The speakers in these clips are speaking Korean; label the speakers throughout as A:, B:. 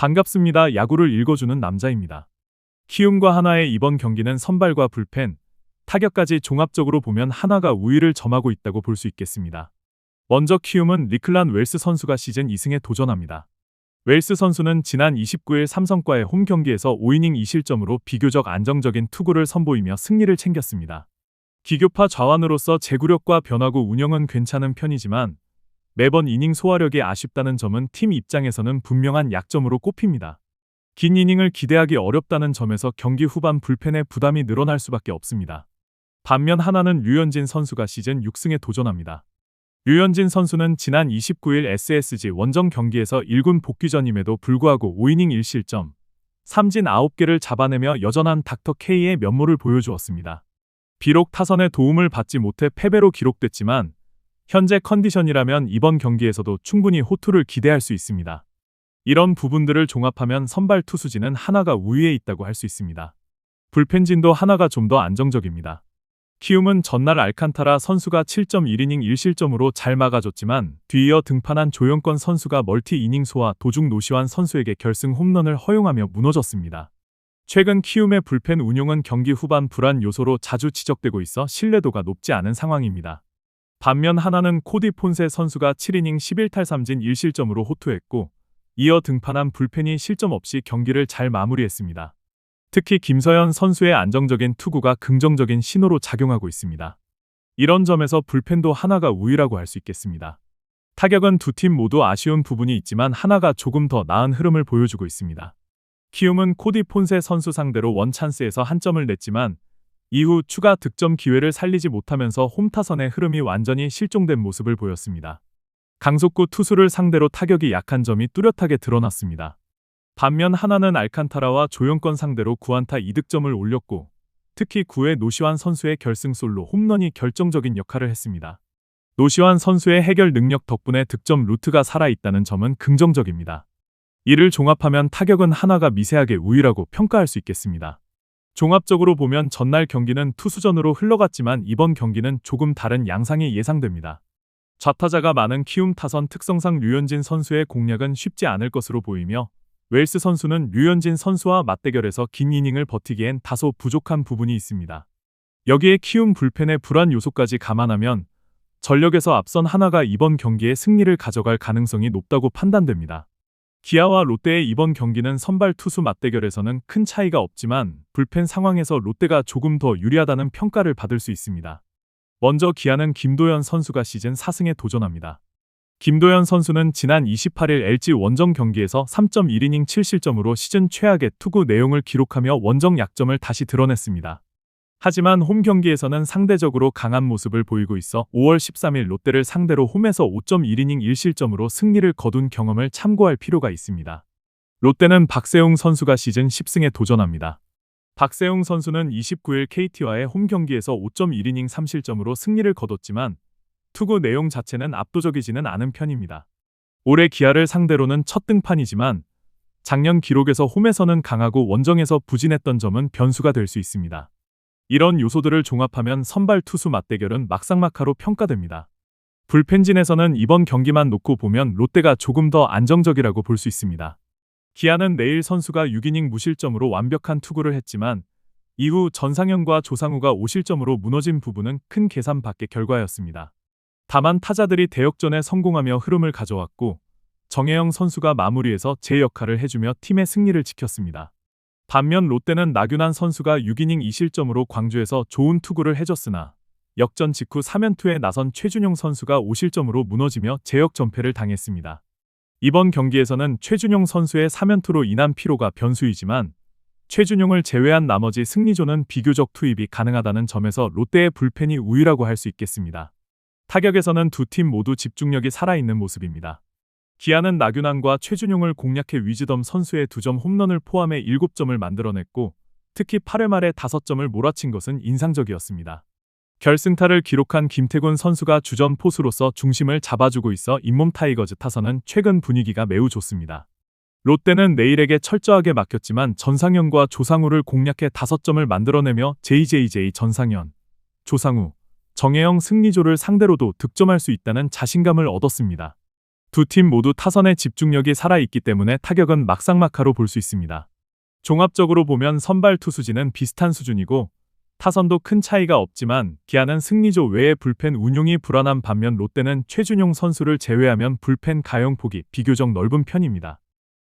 A: 반갑습니다. 야구를 읽어주는 남자입니다. 키움과 하나의 이번 경기는 선발과 불펜, 타격까지 종합적으로 보면 하나가 우위를 점하고 있다고 볼 수 있겠습니다. 먼저 키움은 리클란 웰스 선수가 시즌 2승에 도전합니다. 웰스 선수는 지난 29일 삼성과의 홈 경기에서 5이닝 2실점으로 비교적 안정적인 투구를 선보이며 승리를 챙겼습니다. 기교파 좌완으로서 제구력과 변화구 운영은 괜찮은 편이지만 매번 이닝 소화력이 아쉽다는 점은 팀 입장에서는 분명한 약점으로 꼽힙니다. 긴 이닝을 기대하기 어렵다는 점에서 경기 후반 불펜의 부담이 늘어날 수밖에 없습니다. 반면 하나는 류현진 선수가 시즌 6승에 도전합니다. 류현진 선수는 지난 29일 SSG 원정 경기에서 1군 복귀 전임에도 불구하고 5이닝 1실점, 삼진 9개를 잡아내며 여전한 닥터 K의 면모를 보여주었습니다. 비록 타선의 도움을 받지 못해 패배로 기록됐지만 현재 컨디션이라면 이번 경기에서도 충분히 호투를 기대할 수 있습니다. 이런 부분들을 종합하면 선발 투수진은 하나가 우위에 있다고 할 수 있습니다. 불펜진도 하나가 좀 더 안정적입니다. 키움은 전날 알칸타라 선수가 7.1이닝 1실점으로 잘 막아줬지만 뒤이어 등판한 조영권 선수가 멀티 이닝 소와 도중 노시환 선수에게 결승 홈런을 허용하며 무너졌습니다. 최근 키움의 불펜 운용은 경기 후반 불안 요소로 자주 지적되고 있어 신뢰도가 높지 않은 상황입니다. 반면 하나는 코디 폰세 선수가 7이닝 11탈 3진 1실점으로 호투했고 이어 등판한 불펜이 실점 없이 경기를 잘 마무리했습니다. 특히 김서현 선수의 안정적인 투구가 긍정적인 신호로 작용하고 있습니다. 이런 점에서 불펜도 하나가 우위라고 할 수 있겠습니다. 타격은 두 팀 모두 아쉬운 부분이 있지만 하나가 조금 더 나은 흐름을 보여주고 있습니다. 키움은 코디 폰세 선수 상대로 원찬스에서 한 점을 냈지만 이후 추가 득점 기회를 살리지 못하면서 홈타선의 흐름이 완전히 실종된 모습을 보였습니다. 강속구 투수를 상대로 타격이 약한 점이 뚜렷하게 드러났습니다. 반면 하나는 알칸타라와 조영권 상대로 9안타 2득점을 올렸고 특히 9회 노시환 선수의 결승 솔로 홈런이 결정적인 역할을 했습니다. 노시환 선수의 해결 능력 덕분에 득점 루트가 살아있다는 점은 긍정적입니다. 이를 종합하면 타격은 하나가 미세하게 우위라고 평가할 수 있겠습니다. 종합적으로 보면 전날 경기는 투수전으로 흘러갔지만 이번 경기는 조금 다른 양상이 예상됩니다. 좌타자가 많은 키움 타선 특성상 류현진 선수의 공략은 쉽지 않을 것으로 보이며 웰스 선수는 류현진 선수와 맞대결에서 긴 이닝을 버티기엔 다소 부족한 부분이 있습니다. 여기에 키움 불펜의 불안 요소까지 감안하면 전력에서 앞선 하나가 이번 경기에 승리를 가져갈 가능성이 높다고 판단됩니다. 기아와 롯데의 이번 경기는 선발 투수 맞대결에서는 큰 차이가 없지만 불펜 상황에서 롯데가 조금 더 유리하다는 평가를 받을 수 있습니다. 먼저 기아는 김도현 선수가 시즌 4승에 도전합니다. 김도현 선수는 지난 28일 LG 원정 경기에서 3.1이닝 7실점으로 시즌 최악의 투구 내용을 기록하며 원정 약점을 다시 드러냈습니다. 하지만 홈 경기에서는 상대적으로 강한 모습을 보이고 있어 5월 13일 롯데를 상대로 홈에서 5.1이닝 1실점으로 승리를 거둔 경험을 참고할 필요가 있습니다. 롯데는 박세웅 선수가 시즌 10승에 도전합니다. 박세웅 선수는 29일 KT와의 홈 경기에서 5.1이닝 3실점으로 승리를 거뒀지만 투구 내용 자체는 압도적이지는 않은 편입니다. 올해 기아를 상대로는 첫 등판이지만 작년 기록에서 홈에서는 강하고 원정에서 부진했던 점은 변수가 될 수 있습니다. 이런 요소들을 종합하면 선발 투수 맞대결은 막상막하로 평가됩니다. 불펜진에서는 이번 경기만 놓고 보면 롯데가 조금 더 안정적이라고 볼 수 있습니다. 기아는 내일 선수가 6이닝 무실점으로 완벽한 투구를 했지만 이후 전상현과 조상우가 5실점으로 무너진 부분은 큰 계산 밖의 결과였습니다. 다만 타자들이 대역전에 성공하며 흐름을 가져왔고 정혜영 선수가 마무리해서 제 역할을 해주며 팀의 승리를 지켰습니다. 반면 롯데는 나균환 선수가 6이닝 2실점으로 광주에서 좋은 투구를 해줬으나 역전 직후 3연투에 나선 최준용 선수가 5실점으로 무너지며 제역 전패를 당했습니다. 이번 경기에서는 최준용 선수의 3연투로 인한 피로가 변수이지만 최준용을 제외한 나머지 승리조는 비교적 투입이 가능하다는 점에서 롯데의 불펜이 우위라고 할 수 있겠습니다. 타격에서는 두 팀 모두 집중력이 살아있는 모습입니다. 기아는 나균환과 최준용을 공략해 위즈덤 선수의 2점 홈런을 포함해 7점을 만들어냈고 특히 8회 말에 5점을 몰아친 것은 인상적이었습니다. 결승타를 기록한 김태군 선수가 주전 포수로서 중심을 잡아주고 있어 잇몸 타이거즈 타선은 최근 분위기가 매우 좋습니다. 롯데는 내일에게 철저하게 맡겼지만 전상현과 조상우를 공략해 5점을 만들어내며 JJJ 전상현, 조상우, 정혜영 승리조를 상대로도 득점할 수 있다는 자신감을 얻었습니다. 두 팀 모두 타선의 집중력이 살아있기 때문에 타격은 막상막하로 볼 수 있습니다. 종합적으로 보면 선발 투수진은 비슷한 수준이고 타선도 큰 차이가 없지만 기아는 승리조 외에 불펜 운용이 불안한 반면 롯데는 최준용 선수를 제외하면 불펜 가용 폭이 비교적 넓은 편입니다.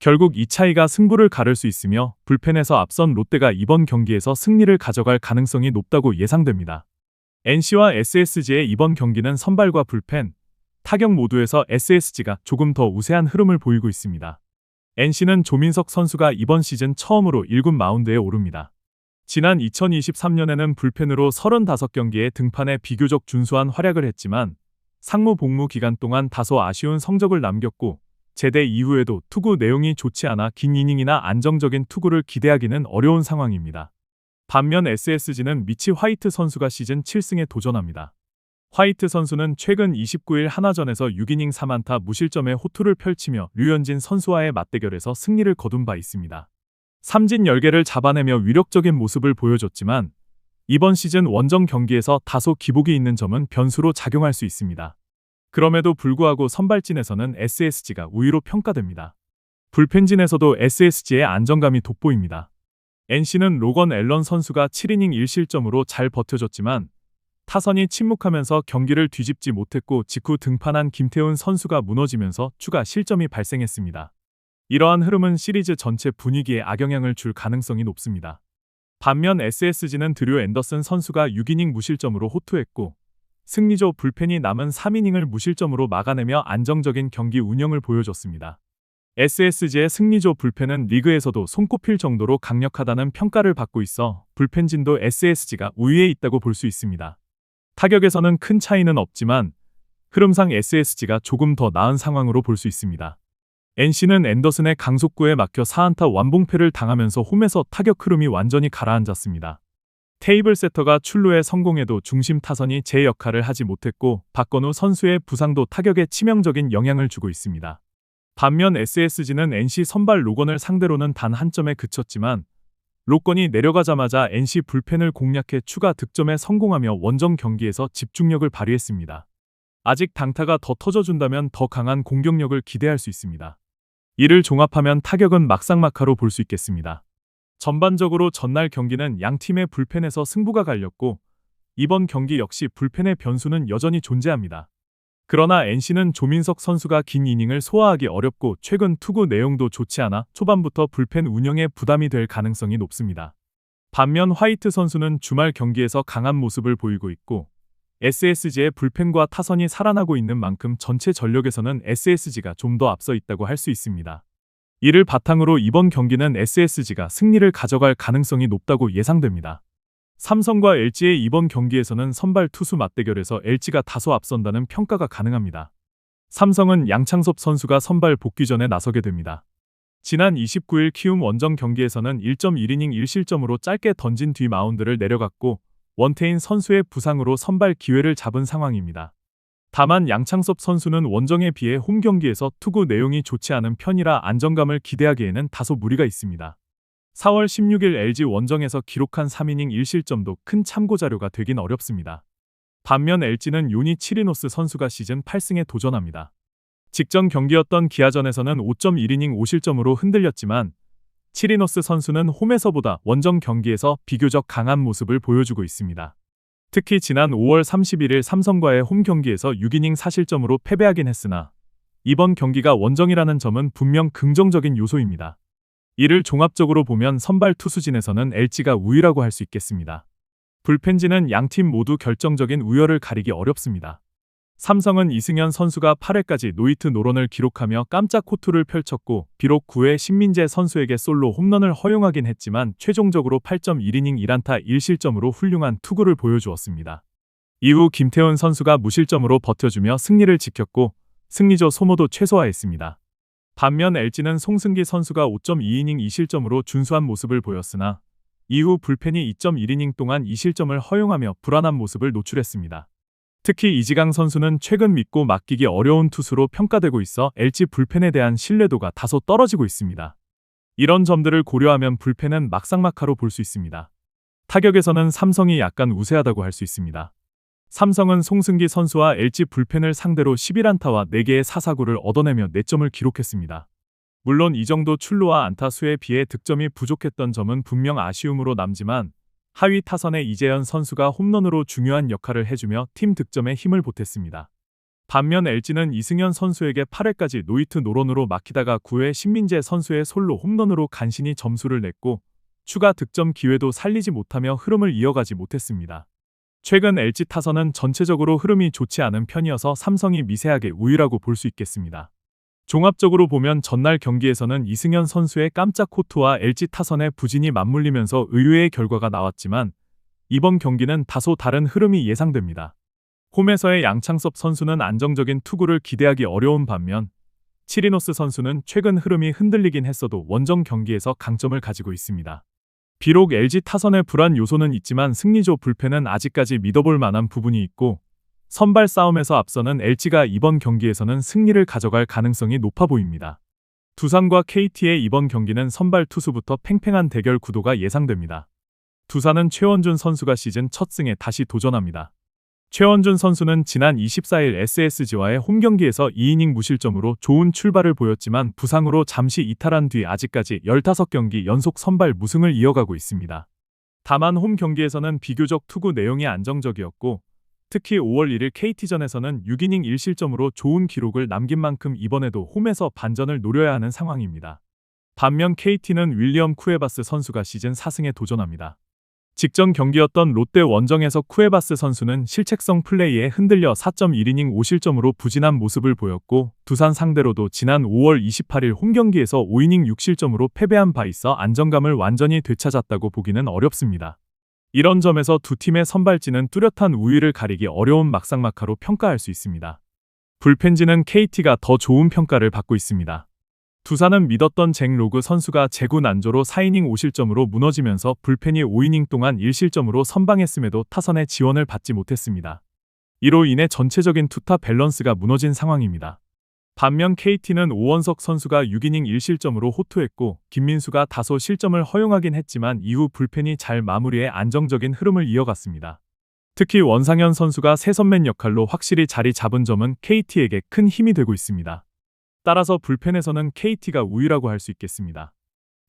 A: 결국 이 차이가 승부를 가를 수 있으며 불펜에서 앞선 롯데가 이번 경기에서 승리를 가져갈 가능성이 높다고 예상됩니다. NC와 SSG의 이번 경기는 선발과 불펜, 타격 모두에서 SSG가 조금 더 우세한 흐름을 보이고 있습니다. NC는 조민석 선수가 이번 시즌 처음으로 1군 마운드에 오릅니다. 지난 2023년에는 불펜으로 35경기에 등판해 비교적 준수한 활약을 했지만 상무 복무 기간 동안 다소 아쉬운 성적을 남겼고 제대 이후에도 투구 내용이 좋지 않아 긴 이닝이나 안정적인 투구를 기대하기는 어려운 상황입니다. 반면 SSG는 미치 화이트 선수가 시즌 7승에 도전합니다. 화이트 선수는 최근 29일 하나전에서 6이닝 3안타 무실점의 호투를 펼치며 류현진 선수와의 맞대결에서 승리를 거둔 바 있습니다. 삼진 10개를 잡아내며 위력적인 모습을 보여줬지만 이번 시즌 원정 경기에서 다소 기복이 있는 점은 변수로 작용할 수 있습니다. 그럼에도 불구하고 선발진에서는 SSG가 우위로 평가됩니다. 불펜진에서도 SSG의 안정감이 돋보입니다. NC는 로건 앨런 선수가 7이닝 1실점으로 잘 버텨줬지만 타선이 침묵하면서 경기를 뒤집지 못했고 직후 등판한 김태훈 선수가 무너지면서 추가 실점이 발생했습니다. 이러한 흐름은 시리즈 전체 분위기에 악영향을 줄 가능성이 높습니다. 반면 SSG는 드류 앤더슨 선수가 6이닝 무실점으로 호투했고 승리조 불펜이 남은 3이닝을 무실점으로 막아내며 안정적인 경기 운영을 보여줬습니다. SSG의 승리조 불펜은 리그에서도 손꼽힐 정도로 강력하다는 평가를 받고 있어 불펜진도 SSG가 우위에 있다고 볼 수 있습니다. 타격에서는 큰 차이는 없지만 흐름상 SSG가 조금 더 나은 상황으로 볼 수 있습니다. NC는 앤더슨의 강속구에 막혀 4안타 완봉패를 당하면서 홈에서 타격 흐름이 완전히 가라앉았습니다. 테이블 세터가 출루에 성공해도 중심 타선이 제 역할을 하지 못했고 박건우 선수의 부상도 타격에 치명적인 영향을 주고 있습니다. 반면 SSG는 NC 선발 로건을 상대로는 단 한 점에 그쳤지만 로건이 내려가자마자 NC 불펜을 공략해 추가 득점에 성공하며 원정 경기에서 집중력을 발휘했습니다. 아직 당타가 더 터져준다면 더 강한 공격력을 기대할 수 있습니다. 이를 종합하면 타격은 막상막하로 볼 수 있겠습니다. 전반적으로 전날 경기는 양 팀의 불펜에서 승부가 갈렸고 이번 경기 역시 불펜의 변수는 여전히 존재합니다. 그러나 NC는 조민석 선수가 긴 이닝을 소화하기 어렵고 최근 투구 내용도 좋지 않아 초반부터 불펜 운영에 부담이 될 가능성이 높습니다. 반면 화이트 선수는 주말 경기에서 강한 모습을 보이고 있고 SSG의 불펜과 타선이 살아나고 있는 만큼 전체 전력에서는 SSG가 좀 더 앞서 있다고 할 수 있습니다. 이를 바탕으로 이번 경기는 SSG가 승리를 가져갈 가능성이 높다고 예상됩니다. 삼성과 LG의 이번 경기에서는 선발 투수 맞대결에서 LG가 다소 앞선다는 평가가 가능합니다. 삼성은 양창섭 선수가 선발 복귀 전에 나서게 됩니다. 지난 29일 키움 원정 경기에서는 1.1이닝 1실점으로 짧게 던진 뒤 마운드를 내려갔고 원태인 선수의 부상으로 선발 기회를 잡은 상황입니다. 다만 양창섭 선수는 원정에 비해 홈 경기에서 투구 내용이 좋지 않은 편이라 안정감을 기대하기에는 다소 무리가 있습니다. 4월 16일 LG 원정에서 기록한 3이닝 1실점도 큰 참고 자료가 되긴 어렵습니다. 반면 LG는 요니 치리노스 선수가 시즌 8승에 도전합니다. 직전 경기였던 기아전에서는 5.1이닝 5실점으로 흔들렸지만 치리노스 선수는 홈에서보다 원정 경기에서 비교적 강한 모습을 보여주고 있습니다. 특히 지난 5월 31일 삼성과의 홈 경기에서 6이닝 4실점으로 패배하긴 했으나 이번 경기가 원정이라는 점은 분명 긍정적인 요소입니다. 이를 종합적으로 보면 선발 투수진에서는 LG가 우위라고 할 수 있겠습니다. 불펜진은 양팀 모두 결정적인 우열을 가리기 어렵습니다. 삼성은 이승현 선수가 8회까지 노이트 노런을 기록하며 깜짝 호투를 펼쳤고 비록 9회 신민재 선수에게 솔로 홈런을 허용하긴 했지만 최종적으로 8.1이닝 1안타 1실점으로 훌륭한 투구를 보여주었습니다. 이후 김태훈 선수가 무실점으로 버텨주며 승리를 지켰고 승리조 소모도 최소화했습니다. 반면 LG는 송승기 선수가 5.2이닝 2실점으로 준수한 모습을 보였으나 이후 불펜이 2.1이닝 동안 2실점을 허용하며 불안한 모습을 노출했습니다. 특히 이지강 선수는 최근 믿고 맡기기 어려운 투수로 평가되고 있어 LG 불펜에 대한 신뢰도가 다소 떨어지고 있습니다. 이런 점들을 고려하면 불펜은 막상막하로 볼 수 있습니다. 타격에서는 삼성이 약간 우세하다고 할 수 있습니다. 삼성은 송승기 선수와 LG 불펜을 상대로 11안타와 4개의 사사구를 얻어내며 4점을 기록했습니다. 물론 이 정도 출루와 안타 수에 비해 득점이 부족했던 점은 분명 아쉬움으로 남지만 하위 타선의 이재현 선수가 홈런으로 중요한 역할을 해주며 팀 득점에 힘을 보탰습니다. 반면 LG는 이승현 선수에게 8회까지 노이트 노런으로 막히다가 9회 신민재 선수의 솔로 홈런으로 간신히 점수를 냈고 추가 득점 기회도 살리지 못하며 흐름을 이어가지 못했습니다. 최근 LG 타선은 전체적으로 흐름이 좋지 않은 편이어서 삼성이 미세하게 우위라고 볼 수 있겠습니다. 종합적으로 보면 전날 경기에서는 이승현 선수의 깜짝 코트와 LG 타선의 부진이 맞물리면서 의외의 결과가 나왔지만 이번 경기는 다소 다른 흐름이 예상됩니다. 홈에서의 양창섭 선수는 안정적인 투구를 기대하기 어려운 반면 치리노스 선수는 최근 흐름이 흔들리긴 했어도 원정 경기에서 강점을 가지고 있습니다. 비록 LG 타선의 불안 요소는 있지만 승리조 불펜은 아직까지 믿어볼 만한 부분이 있고 선발 싸움에서 앞서는 LG가 이번 경기에서는 승리를 가져갈 가능성이 높아 보입니다. 두산과 KT의 이번 경기는 선발 투수부터 팽팽한 대결 구도가 예상됩니다. 두산은 최원준 선수가 시즌 첫 승에 다시 도전합니다. 최원준 선수는 지난 24일 SSG와의 홈 경기에서 2이닝 무실점으로 좋은 출발을 보였지만 부상으로 잠시 이탈한 뒤 아직까지 15경기 연속 선발 무승을 이어가고 있습니다. 다만 홈 경기에서는 비교적 투구 내용이 안정적이었고 특히 5월 1일 KT전에서는 6이닝 1실점으로 좋은 기록을 남긴 만큼 이번에도 홈에서 반전을 노려야 하는 상황입니다. 반면 KT는 윌리엄 쿠에바스 선수가 시즌 4승에 도전합니다. 직전 경기였던 롯데 원정에서 쿠에바스 선수는 실책성 플레이에 흔들려 4.1이닝 5실점으로 부진한 모습을 보였고 두산 상대로도 지난 5월 28일 홈경기에서 5이닝 6실점으로 패배한 바 있어 안정감을 완전히 되찾았다고 보기는 어렵습니다. 이런 점에서 두 팀의 선발진은 뚜렷한 우위를 가리기 어려운 막상막하로 평가할 수 있습니다. 불펜진은 KT가 더 좋은 평가를 받고 있습니다. 두산은 믿었던 잭 로그 선수가 재구 난조로 4이닝 5실점으로 무너지면서 불펜이 5이닝 동안 1실점으로 선방했음에도 타선의 지원을 받지 못했습니다. 이로 인해 전체적인 투타 밸런스가 무너진 상황입니다. 반면 KT는 오원석 선수가 6이닝 1실점으로 호투했고 김민수가 다소 실점을 허용하긴 했지만 이후 불펜이 잘 마무리해 안정적인 흐름을 이어갔습니다. 특히 원상현 선수가 세선맨 역할로 확실히 자리 잡은 점은 KT에게 큰 힘이 되고 있습니다. 따라서 불펜에서는 KT가 우위라고 할 수 있겠습니다.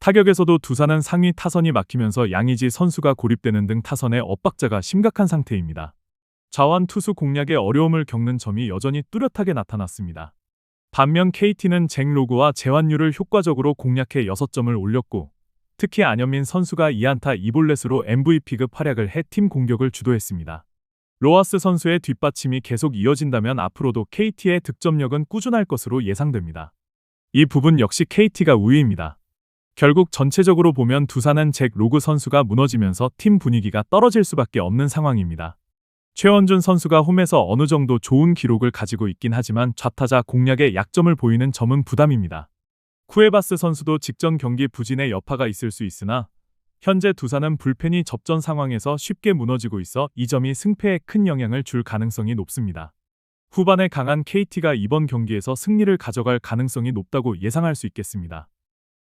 A: 타격에서도 두산은 상위 타선이 막히면서 양의지 선수가 고립되는 등 타선의 엇박자가 심각한 상태입니다. 자완 투수 공략에 어려움을 겪는 점이 여전히 뚜렷하게 나타났습니다. 반면 KT는 잭 로그와 재환율을 효과적으로 공략해 6점을 올렸고 특히 안현민 선수가 2안타 2볼넷으로 MVP급 활약을 해 팀 공격을 주도했습니다. 로하스 선수의 뒷받침이 계속 이어진다면 앞으로도 KT의 득점력은 꾸준할 것으로 예상됩니다. 이 부분 역시 KT가 우위입니다. 결국 전체적으로 보면 두산은 잭 로그 선수가 무너지면서 팀 분위기가 떨어질 수밖에 없는 상황입니다. 최원준 선수가 홈에서 어느 정도 좋은 기록을 가지고 있긴 하지만 좌타자 공략에 약점을 보이는 점은 부담입니다. 쿠에바스 선수도 직전 경기 부진의 여파가 있을 수 있으나 현재 두산은 불펜이 접전 상황에서 쉽게 무너지고 있어 이 점이 승패에 큰 영향을 줄 가능성이 높습니다. 후반에 강한 KT가 이번 경기에서 승리를 가져갈 가능성이 높다고 예상할 수 있겠습니다.